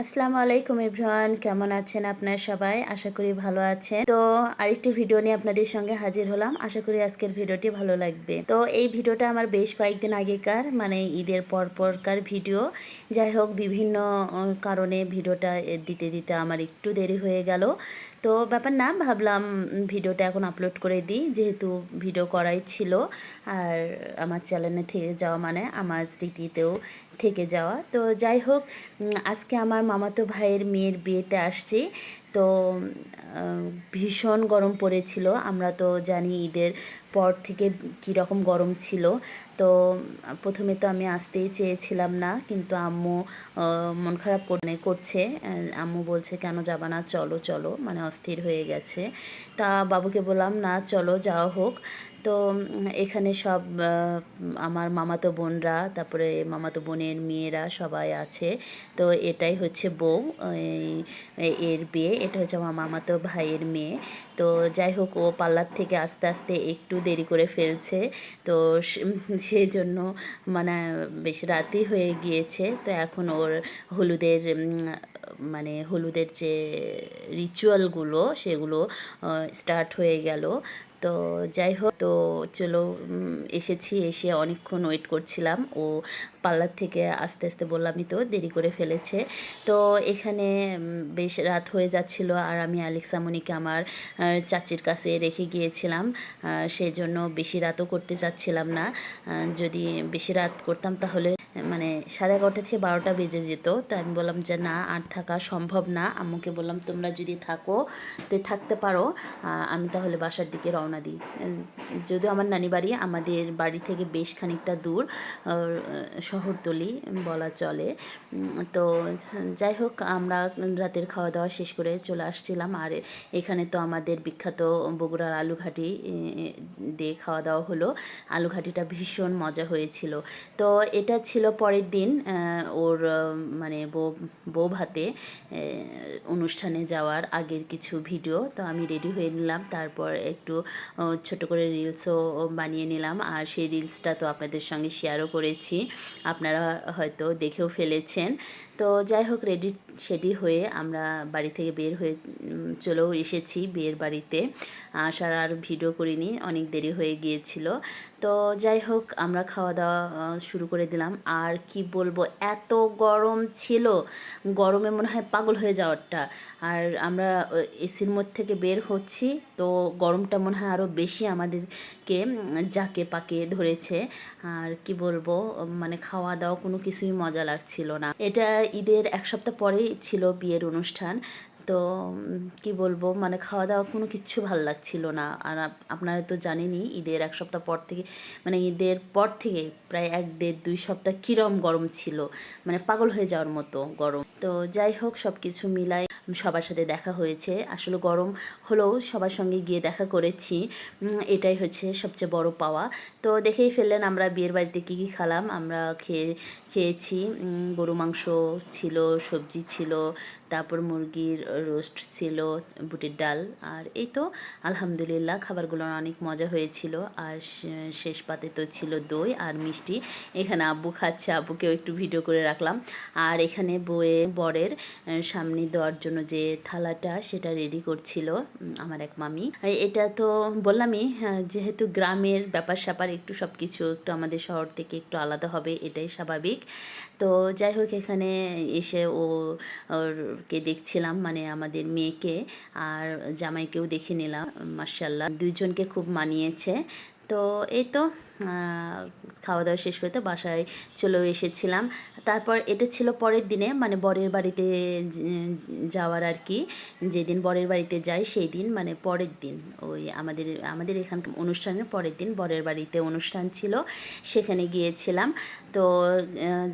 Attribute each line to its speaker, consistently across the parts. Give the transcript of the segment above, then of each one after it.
Speaker 1: আসসালামু আলাইকুম ইব্রাহান কেমন আছেন আপনার সবাই? আশা করি ভালো আছেন। তো আরেকটি ভিডিও নিয়ে আপনাদের সঙ্গে হাজির হলাম। আশা করি আজকের ভিডিওটি ভালো লাগবে। তো এই ভিডিওটা আমার বেশ কয়েকদিন আগেকার মানে ঈদের পরপরকার ভিডিও। যাই হোক, বিভিন্ন কারণে ভিডিওটা দিতে দিতে আমার একটু দেরি হয়ে গেল। তো ব্যাপার না, ভাবলাম ভিডিওটা এখন আপলোড করে দিই। যেহেতু ভিডিও করাই ছিল, আর আমার চ্যানেলে থেকে যাওয়া মানে আমার স্মৃতিতেও থেকে যাওয়া। তো যাই হোক আজকে আমার মামাতো ভাইয়ের মেয়ের বিয়েতে আসছি। তো ভীষণ গরম পড়েছিল। আমরা তো জানি ঈদের পর থেকে কী রকম গরম ছিল। তো, প্রথমে তো আমি আসতেই চেয়েছিলাম না, কিন্তু আম্মু মন খারাপ করে- করছে। আম্মু বলছে, কেন যাবা না? চলো চলো। মানে অস্থির হয়ে গেছে। তা বাবুকে বললাম, না, চলো, যাওয়া হোক। তো, এখানে সব আমার মামাতো বোনরা, তারপরে মামাতো বোনের মেয়েরা সবাই আছে। তো, এটাই হচ্ছে বউ এর বিয়ে। এটা হচ্ছে আমার মামাতো ভাইয়ের মেয়ে। তো যাই হোক, ও পার্লার থেকে আস্তে আস্তে একটু দেরি করে ফেলছে। তো সেই জন্য মানে বেশ রাতি হয়ে গিয়েছে। তো এখন ওর হলুদের মানে হলুদের যে রিচুয়ালগুলো সেগুলো স্টার্ট হয়ে গেল। তো যাই হোক, তো চলো এসেছি, এসে অনেকক্ষণ ওয়েট করছিলাম। ও পার্লার থেকে আস্তে আস্তে বললামই তো, দেরি করে ফেলেছে। তো এখানে বেশ রাত হয়ে যাচ্ছিল আর আমি আলেক্সা মনিকে আমার চাচির কাছে রেখে গিয়েছিলাম। সেই জন্য বেশি রাতও করতে চাচ্ছিলাম না। যদি বেশি রাত করতাম তাহলে মানে সাড়ে এগারোটা থেকে বারোটা বেজে যেত। তো আমি বললাম যে, না, আর থাকা সম্ভব না। আম্মুকে বললাম, তোমরা যদি থাকো, তো থাকতে পারো আমি তাহলে বাসার দিকে রওনা দিই। যদিও আমার নানি বাড়ি আমাদের বাড়ি থেকে বেশ খানিকটা দূর শহরতলি বলা চলে। তো যাই হোক, আমরা রাতের খাওয়া দাওয়া শেষ করে চলে আসছিলাম। আর এখানে তো আমাদের বিখ্যাত বগুড়ার আলুঘাটি দিয়ে খাওয়া দাওয়া হলো। আলুঘাটিটা ভীষণ মজা হয়েছিল। তো এটা ছিল পরের দিন ওর মানে বউ বউ ভাতে অনুষ্ঠানে যাওয়ার আগের কিছু ভিডিও, তো আমি রেডি হয়ে নিলাম। তারপর একটু ছোট করে রিলসও বানিয়ে নিলাম। আর সেই রিলসটা তো আপনাদের সঙ্গে শেয়ারও করেছি। আপনারা হয়তো দেখেও ফেলেছেন। তো যাই হোক রেডি সেডি হয়ে আমরা বাড়ি থেকে বের হয়ে চলেও এসেছি বিয়ের বাড়িতে। আসার আর ভিডিও করিনি, অনেক দেরি হয়ে গিয়েছিল। তো যাই হোক, আমরা খাওয়া দাওয়া শুরু করে দিলাম। আর কি বলব, এত গরম ছিল, গরমে মনে হয় পাগল হয়ে যাওয়ারটা। আর আমরা এসির মধ্যে থেকে বের হচ্ছি, তো গরমটা মনে হয় আরও বেশি আমাদেরকে জাকে পাকে ধরেছে। আর কি বলব মানে খাওয়া দাওয়া কোনো কিছুই মজা লাগছিল না। এটা ঈদের এক সপ্তাহ পরেই ছিল বিয়ের অনুষ্ঠান তো কি বলব? মানে খাওয়া দাওয়া কোনো কিচ্ছু ভালো লাগছিল না। আর আপনারা তো জানেনই, ঈদের এক সপ্তাহ পর থেকে মানে ঈদের পর থেকে প্রায় এক দেড় দুই সপ্তাহ কিরম গরম ছিল। মানে পাগল হয়ে যাওয়ার মতো গরম। তো যাই হোক সব কিছু মিলাই সবার সাথে দেখা হয়েছে। আসলে গরম হলেও সবার সঙ্গে গিয়ে দেখা করেছি। এটাই হচ্ছে সবচেয়ে বড় পাওয়া। তো দেখেই ফেললেন আমরা বিয়ের বাড়িতে কী কী খালাম। আমরা খেয়ে, খেয়েছি গরু, মাংস ছিল, সবজি ছিল, তারপর মুরগির রোস্ট ছিল বুটের ডাল আর এই তো আলহামদুলিল্লাহ খাবারগুলো অনেক মজা হয়েছিল। আর শেষ পাতে তো ছিল দই আর মিষ্টি। এখানে আব্বু খাচ্ছে আব্বুকেও একটু ভিডিও করে রাখলাম। আর এখানে বয়ে বরের সামনে দেওয়ার জন্য যে থালাটা সেটা রেডি করছিল আমার এক মামি। এটা তো বললামই হ্যাঁ, যেহেতু গ্রামের ব্যাপার স্যাপার একটু সব কিছু একটু আমাদের শহর থেকে একটু আলাদা হবে এটাই স্বাভাবিক। তো যাই হোক এখানে এসে ও ওরকে দেখছিলাম মানে আমাদের মেয়েকে আর জামাইকেও দেখে নিলাম মার্শাল্লাহ দুইজনকে খুব মানিয়েছে। তো এই তো খাওয়া দাওয়া শেষ করতে বাসায় চলেও এসেছিলাম। তারপর এটা ছিল পরের দিনে মানে বরের বাড়িতে যাওয়ার আর কি। যেদিন বরের বাড়িতে যাই সেই দিন মানে পরের দিন, ওই আমাদের আমাদের এখান অনুষ্ঠানের পরের দিন বরের বাড়িতে অনুষ্ঠান ছিল, সেখানে গিয়েছিলাম। তো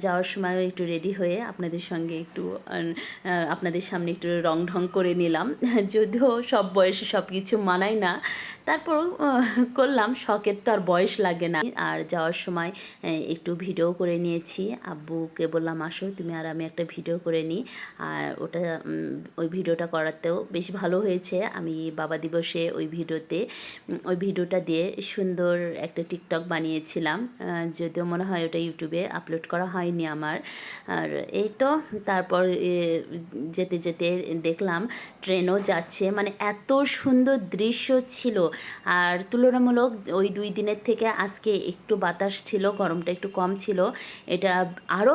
Speaker 1: যাওয়ার সময় একটু রেডি হয়ে আপনাদের সঙ্গে একটু আপনাদের সামনে একটু রং ঢং করে নিলাম। যদিও সব বয়সে সব কিছু মানায় না তারপর করলাম, শখের তো আর বয়স লাগে না। আর যাওয়ার সময় একটু ভিডিও করে নিয়েছি। আব্বুকে বললাম, আসো, তুমি আর আমি একটা ভিডিও করে নিই। আর ওটা ওই ভিডিওটা করাতেও বেশ ভালো হয়েছে। আমি বাবা দিবসে ওই ভিডিওতে ওই ভিডিওটা দিয়ে সুন্দর একটা টিকটক বানিয়েছিলাম। যদিও মনে হয় ওটা ইউটিউবে আপলোড করা হয়নি আমার। আর এই তো, তারপর যেতে যেতে দেখলাম, ট্রেনও যাচ্ছে। মানে এত সুন্দর দৃশ্য ছিল। আর তুলনামূলক ওই দুই দিনের থেকে আজকে একটু বাতাস ছিল, গরমটা একটু কম ছিল। এটা আরও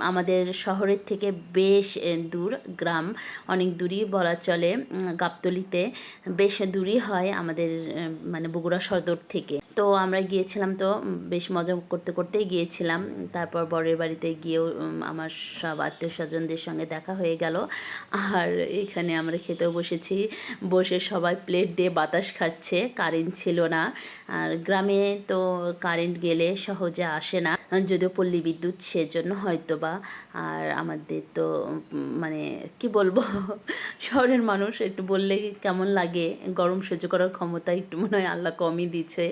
Speaker 1: আমাদের শহরের থেকে বেশ দূর, গ্রাম। অনেক দূরই বলা চলে গাবতলিতে। বেশ দূরই হয় আমাদের মানে বগুড়া সদর থেকে। তো আমরা গিয়েছিলাম তো বেশ মজা করতে করতেই গিয়েছিলাম। তারপর বরের বাড়িতে গিয়েও আমার সব আত্মীয় স্বজনদের সঙ্গে দেখা হয়ে গেল। আর এখানে আমরা খেতেও বসেছি। বসে সবাই প্লেট দিয়ে বাতাস খাচ্ছে কারেন্ট ছিল না। আর গ্রামে তো কারেন্ট গেলে সহজে আসে না। যদিও পল্লী বিদ্যুৎ সেজন্য হয়তো বা আর আমাদের তো মানে কি বলব, শহরের মানুষ একটু বললে কেমন লাগে? গরম সহ্য করার ক্ষমতা একটু মনে হয় আল্লাহ কমই দিচ্ছে।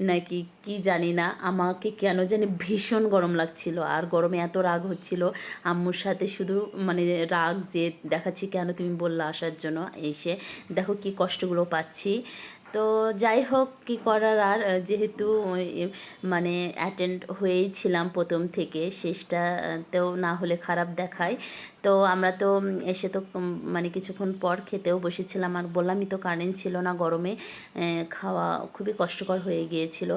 Speaker 1: নাকি কি জানি না, আমাকে কেন জানি ভীষণ গরম লাগছিল, আর গরমে এত রাগ হচ্ছিল। আম্মুর সাথে শুধু মানে রাগ যে দেখাচ্ছি কেন তুমি বললা আসার জন্য, এসে দেখো কি কষ্টগুলো পাচ্ছি। তো যাই হোক, কি করার আর? যেহেতু মানে অ্যাটেন্ড হয়েই ছিলাম প্রথম থেকে শেষটাতেও না হলে খারাপ দেখায়। তো আমরা তো এসে তো মানে কিছুক্ষণ পর খেতেও বসেছিলাম। আর বললামই তো কারেন্ট ছিল না গরমে খাওয়া খুবই কষ্টকর হয়ে গিয়েছিল।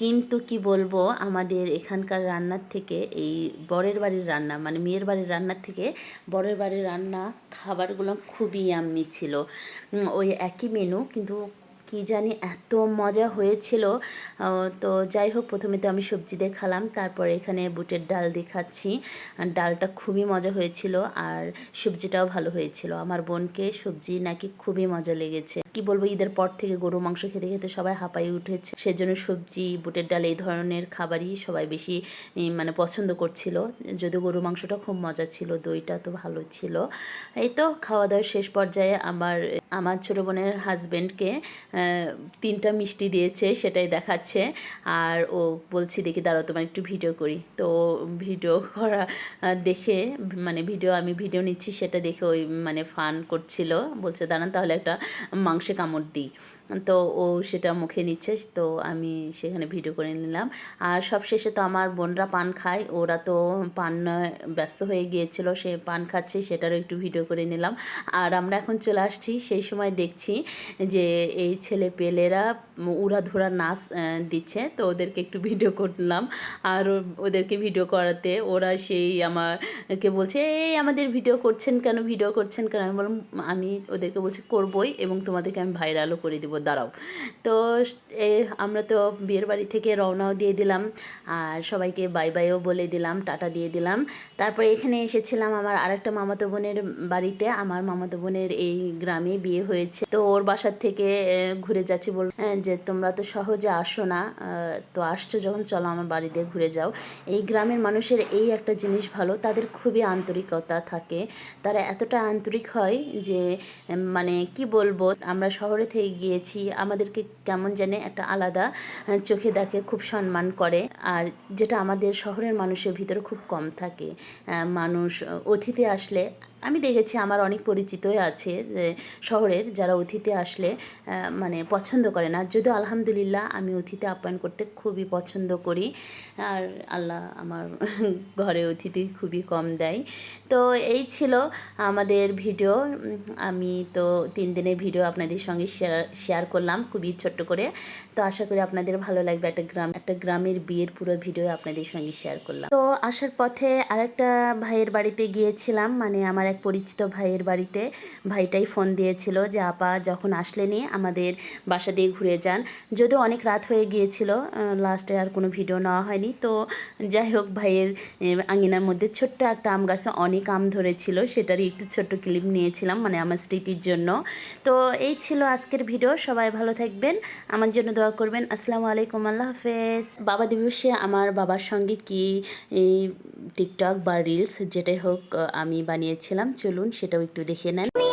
Speaker 1: কিন্তু কি বলব, আমাদের এখানকার রান্নার থেকে এই বরের বাড়ির রান্না মানে মেয়ের বাড়ির রান্নার থেকে বরের বাড়ির রান্না, খাবারগুলো খুবই ইয়াম্মি ছিল। ওই একই মেনু কিন্তু কি জানি এত মজা হয়েছিল। তো যাই হোক, প্রথমে তো আমি সবজি দিয়ে খালাম তারপর এখানে বুটের ডাল দিয়ে খাচ্ছি ডালটা খুবই মজা হয়েছিল, আর সবজিটাও ভালো হয়েছিল। আমার বোনকে সবজি নাকি খুবই মজা লেগেছে। কি বলব, ঈদের পর থেকে গরু মাংস খেতে খেতে সবাই হাঁপাই উঠেছে। সেজন্য সবজি, বুটের ডাল এই ধরনের খাবারই সবাই বেশি মানে পছন্দ করছিল। যদিও গরু মাংসটা খুব মজা ছিল, দইটা তো ভালো ছিল। এই তো খাওয়া দাওয়ার শেষ পর্যায়ে আমার আমার ছোটো বোনের হাজব্যান্ডকে তিনটা মিষ্টি দিয়েছে, সেটাই দেখাচ্ছে। আর ও বলছি, দেখি দাঁড়াও, তোমার একটু ভিডিও করি। তো ভিডিও করা দেখে মানে ভিডিও, আমি ভিডিও নিচ্ছি, সেটা দেখে ওই মানে ফান করছিল। বলছে, দাঁড়ান, তাহলে একটা মাংসে কামড় দিই। তো ও সেটা মুখে নিচ্ছে, তো আমি সেখানে ভিডিও করে নিলাম। আর সব শেষে তো আমার বোনরা পান খায়, ওরা তো পান ব্যস্ত হয়ে গিয়েছিল, সে পান খাচ্ছে, সেটারও একটু ভিডিও করে নিলাম। আর আমরা এখন চলে আসছি, সেই সময় দেখছি যে এই ছেলে পেলেরা উড়াধুরা নাচ দিচ্ছে, তো ওদেরকে একটু ভিডিও করলাম। আর ওদেরকে ভিডিও করাতে ওরা সেই আমাকে বলছে, এই আমাদের ভিডিও করছেন কেন, ভিডিও করছেন কেন? আমি বললাম, আমি ওদেরকে বলছি, করবই এবং তোমাদেরকে আমি ভাইরালও করে দিব, দাঁড়াও। তো আমরা তো বিয়ের বাড়ি থেকে রওনাও দিয়ে দিলাম, আর সবাইকে বাই বাইও বলে দিলাম, টাটা দিয়ে দিলাম। তারপরে এখানে এসেছিলাম আমার আরেকটা মামাতো বোনের বাড়িতে, আমার মামাতো বোনের এই গ্রামে বিয়ে হয়েছে। তো ওর বাসার থেকে ঘুরে যাচ্ছি বল যে তোমরা তো সহজে আসো না তো আসছো যখন, চলো আমার বাড়ি দিয়ে ঘুরে যাও। এই গ্রামের মানুষের এই একটা জিনিস ভালো, তাদের খুবই আন্তরিকতা থাকে। তারা এতটা আন্তরিক হয় যে মানে কি বলব, আমরা শহরে থেকে গিয়েছি, আমাদেরকে কেমন জানে একটা আলাদা চোখে দেখে খুব সম্মান করে। আর যেটা আমাদের শহরের মানুষের ভিতরে খুব কম থাকে। মানুষ অতিথি আসলে আমি দেখেছি আমার অনেক পরিচিতই আছে যে শহরের যারা অতিথি আসলে মানে পছন্দ করে না। যদিও আলহামদুলিল্লাহ আমি অতিথি আপ্যায়ন করতে খুবই পছন্দ করি। আর আল্লাহ আমার ঘরে অতিথি খুবই কম দেয়। তো এই ছিল আমাদের ভিডিও। আমি তো তিন দিনের ভিডিও আপনাদের সঙ্গে শেয়ার শেয়ার করলাম খুবই ছোট্ট করে। তো আশা করি আপনাদের ভালো লাগবে। একটা গ্রাম, একটা গ্রামের বিয়ের পুরো ভিডিও আপনাদের সঙ্গে শেয়ার করলাম। তো আসার পথে আরেকটা ভাইয়ের বাড়িতে গিয়েছিলাম। মানে আমার এক পরিচিত ভাইয়ের বাড়িতে ভাইটাই ফোন দিয়েছিল যে, আপা, যখন আসলেনি, আমাদের বাসা দিয়ে ঘুরে যান। যদিও অনেক রাত হয়ে গিয়েছিল লাস্টে আর কোনো ভিডিও নেওয়া হয়নি। তো যাই হোক, ভাইয়ের আঙিনার মধ্যে ছোট্ট একটা আম গাছে অনেক আম ধরেছিল, সেটারই একটু ছোট্ট ক্লিপ নিয়েছিলাম মানে আমার স্মৃতির জন্য। তো এই ছিল আজকের ভিডিও সবাই ভালো থাকবেন, আমার জন্য দোয়া করবেন। আসসালামু আলাইকুম, আল্লাহ হাফেজ। বাবা দিবসে আমার বাবার সঙ্গে কি টিকটক বা রিলস যেটাই হোক আমি বানিয়েছিলাম। চলুন সেটাও একটু দেখে নেন।